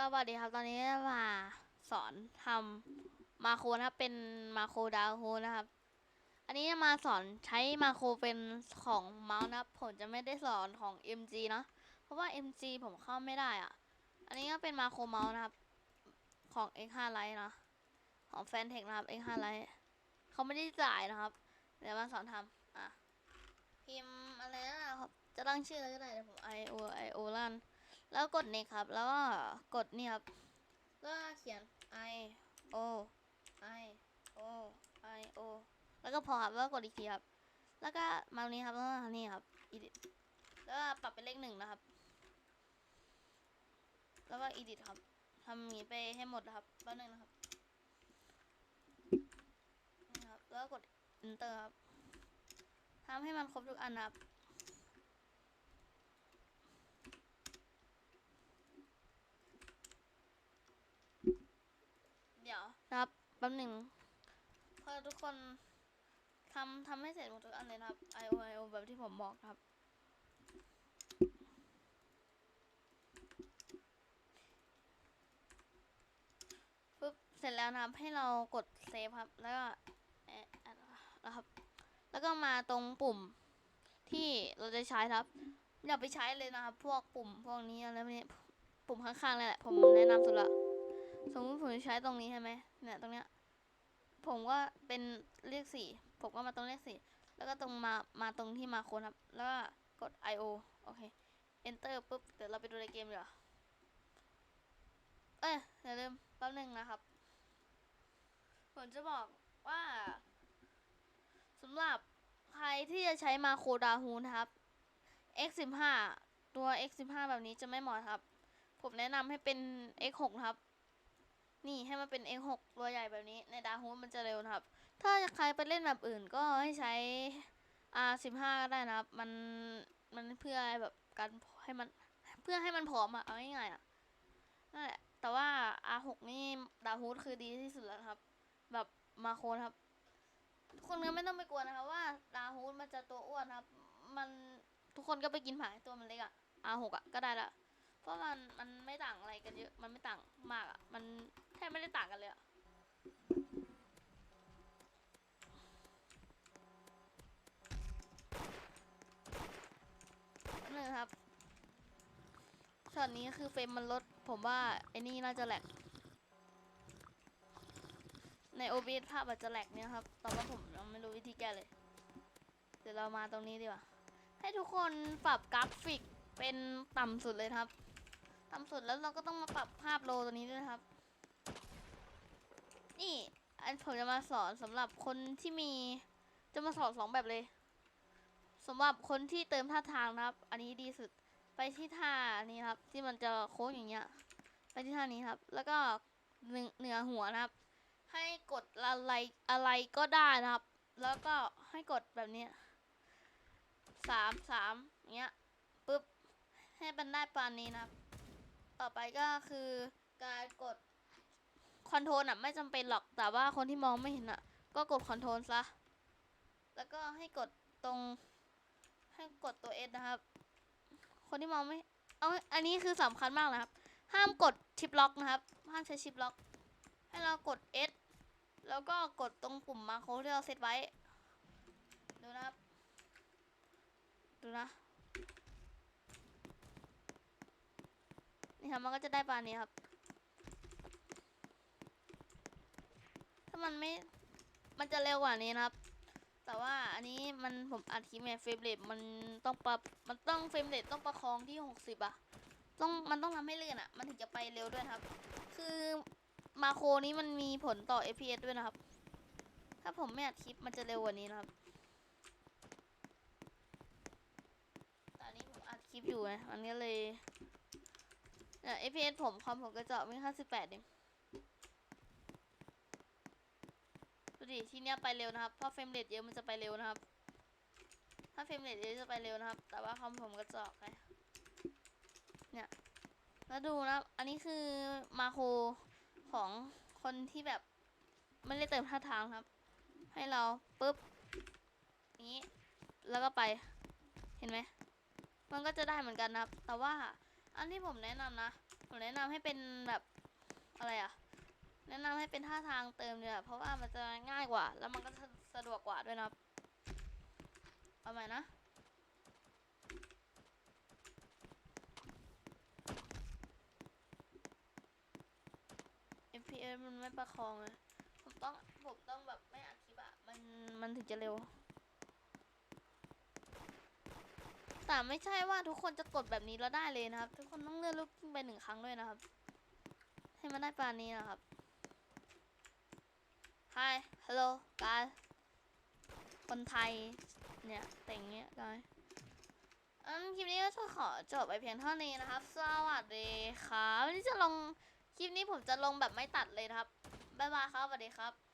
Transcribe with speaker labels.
Speaker 1: สวัสดีครับ ตอนนี้มาสอนทำมาโครนะครับ เป็นมาโครดาวโฮนะครับ อันนี้จะมาสอนใช้มาโครเป็นของเมาส์นะครับ ผมจะไม่ได้สอนของ MG เนะเพราะว่า MG ผมเข้าไม่ได้อะอันนี้ก็เป็นมาโครเมาส์นะครับ ของ X5 Lite นะของแฟนเทคนะครับ X5 Lite เขาไม่ได้จ่ายนะครับ เดี๋ยวมาสอนทำอะพิมพ์อะไรนะครับ จะตั้งชื่ออะไรก็ได้เดี๋ยวผม I O I O ลั่น แล้วกด next ครับ แล้วก็กดนี่ครับก็เขียน i o i o i o แล้วก็พอครับแล้วกดอีกทีครับ แล้วก็มาตรงนี้ครับแล้วก็นี่ครับ edit แล้วปรับเป็นเลขหนึ่งนะครับ แล้วก็ edit ครับทำอย่างนี้ไปให้หมดนะครับแป๊บนึงนะครับนี่ครับ แล้วกด enter ครับทำให้มันครบทุกอันนะครับ เดี๋ยวนะครับแป๊บหนึ่งพอทุกคนทำทำให้เสร็จหมดทุกอันเลยครับ I O I O แบบที่ผมบอกครับปุ๊บเสร็จแล้วนะครับให้เรากดเซฟครับ แล้วก็แอดแอดนะครับ แล้วก็มาตรงปุ่มที่เราจะใช้ครับ อย่าไปใช้เลยนะครับ พวกปุ่มพวกนี้อะไรพวกนี้ปุ่มข้างๆเลยแหละผมแนะนำสุดละสมมติผมจะใช้ตรงนี้ใช่ไหมเนี่ยตรงเนี้ย ผมก็เป็นเลขสี่ผมก็มาตรงเลขสี่แล้วก็ตรงมามาตรงที่มาโคนครับ แล้วก็กด I O โอเค enter ปุ๊บเดี๋ยวเราไปดูในเกมเดี๋ยวาเอ้ยอย่าลืมแป๊บนึงนะครับ ผมจะบอกว่าสำหรับใครที่จะใช้มาโคดาฮูนะครับ X15 ตัว X15 แบบนี้จะไม่เหมาะครับ ผมแนะนำให้เป็น X6 ครับ นี่ให้มันเป็น X6 ตัวใหญ่แบบนี้ในดาฮูมันจะเร็วนะครับ ถ้าใครไปเล่นแบบอื่นก็ให้ใช้ R15 ก็ได้นะครับ มันมันเพื่อแบบการให้มันเพื่อให้มันผอมอะเอาง่ายๆอะนั่นแหละแต่ว่า R6 นี่ดาฮูคือดีที่สุดแล้วครับ แบบมาโคนครับทุกคนก็ไม่ต้องไปกลัวนะครับว่าดาฮูมันจะตัวอ้วนครับ มันทุกคนก็ไปกินผักให้ตัวมันเล็กอะ R6 อะก็ได้ละเพราะมันมันไม่ต่างอะไรกันเยอะ มันไม่ต่างมากอะมัน แทบไม่ได้ต่างกันเลยอะนี่ครับช็อตนี้คือเฟรมมันลด ผมว่าไอ้นี่น่าจะแหลก ใน OBS ภาพอาจจะแหลกเนี่ยครับแต่ว่าผมยังไม่รู้วิธีแก้เลย เดี๋ยวเรามาตรงนี้ดีกว่า ให้ทุกคนปรับกราฟิกเป็นต่ำสุดเลยครับ ต่ำสุดแล้วเราก็ต้องมาปรับภาพโลตัวนี้ด้วยครับ นี่ อันผมจะมาสอนสำหรับคนที่มี จะมาสอนสองแบบเลยสำหรับคนที่เติมท่าทางนะครับ อันนี้ดีสุด ไปที่ท่านี้ครับ ที่มันจะโค้งอย่างเงี้ย ไปที่ท่านี้ครับ แล้วก็เหนือเหนือหัวนะครับ ให้กดอะไรอะไรก็ได้นะครับ แล้วก็ให้กดแบบนี้สามสามอย่างเงี้ยปุ๊บให้มันได้ปานนี้นะครับ ต่อไปก็คือการกด คอนโทรลอะไม่จำเป็นหรอกแต่ว่าคนที่มองไม่เห็นอะ ก็กดคอนโทรลซะ แล้วก็ให้กดตรง ให้กดตัว S นะครับ คนที่มองไม่ เอาอันนี้คือสำคัญมากนะครับ ห้ามกดชิปล็อกนะครับ ห้ามใช้ชิปล็อก ให้เรากด S แล้วก็กดตรงปุ่มมาโครที่เราเซตไว้ ดูนะครับ ดูนะ นี่ครับมันก็จะได้ปานนี้ครับ ถ้ามันไม่ มันจะเร็วกว่านี้นะครับ แต่ว่าอันนี้มันผมอัดคลิปไงเฟรมเรทมันต้องปรับ มันต้องเฟรมเรทต้องประคองที่หกสิบอะต้องมันต้องทำให้เลื่อนอะมันถึงจะไปเร็วด้วยครับ คือมาโครนี้มันมีผลต่อ FPS ด้วยนะครับ ถ้าผมไม่อัดคลิปมันจะเร็วกว่านี้นะครับตอนนี้ผมอัดคลิปอยู่นะมันก็เลยเนี่ย FPS ผมความผมกระจอกไม่ค่าสิบแปดเอง ดูดิที่เนี้ยไปเร็วนะครับ เพราะเฟรมเรทเยอะมันจะไปเร็วนะครับ ถ้าเฟรมเรทเยอะจะไปเร็วนะครับ แต่ว่าคอมผมกระจอกไงเนี่ยแล้วดูนะอันนี้คือมาโครของคนที่แบบไม่ได้เติมท่าทางครับ ให้เราปุ๊บนี้แล้วก็ไปเห็นไหมมันก็จะได้เหมือนกันนะครับ แต่ว่าอันที่ผมแนะนำนะ ผมแนะนำให้เป็นแบบอะไรอะ แนะนำให้เป็นท่าทางเติมเนี่ยเพราะว่ามันจะง่ายกว่า แล้วมันก็สะสะดวกกว่าด้วยนะเอาใหม่นะ FPS มันไม่ประคองเลยผมต้องผมต้องแบบไม่อัดคลิปอะมันมันถึงจะเร็ว แต่ไม่ใช่ว่าทุกคนจะกดแบบนี้แล้วได้เลยนะครับ ทุกคนต้องเลื่อนลูกกิ้งไปหนึ่งครั้งด้วยนะครับ ให้มันได้ปานนี้นะครับ Hi Hello guys คนไทย เนี่ย แต่งเงี้ย guys อันคลิปนี้ก็จะขอจบไปเพียงเท่านี้นะครับ สวัสดีครับวันนี้จะลง คลิปนี้ผมจะลงแบบไม่ตัดเลยนะครับ บ๊ายบายครับ สวัสดีครับ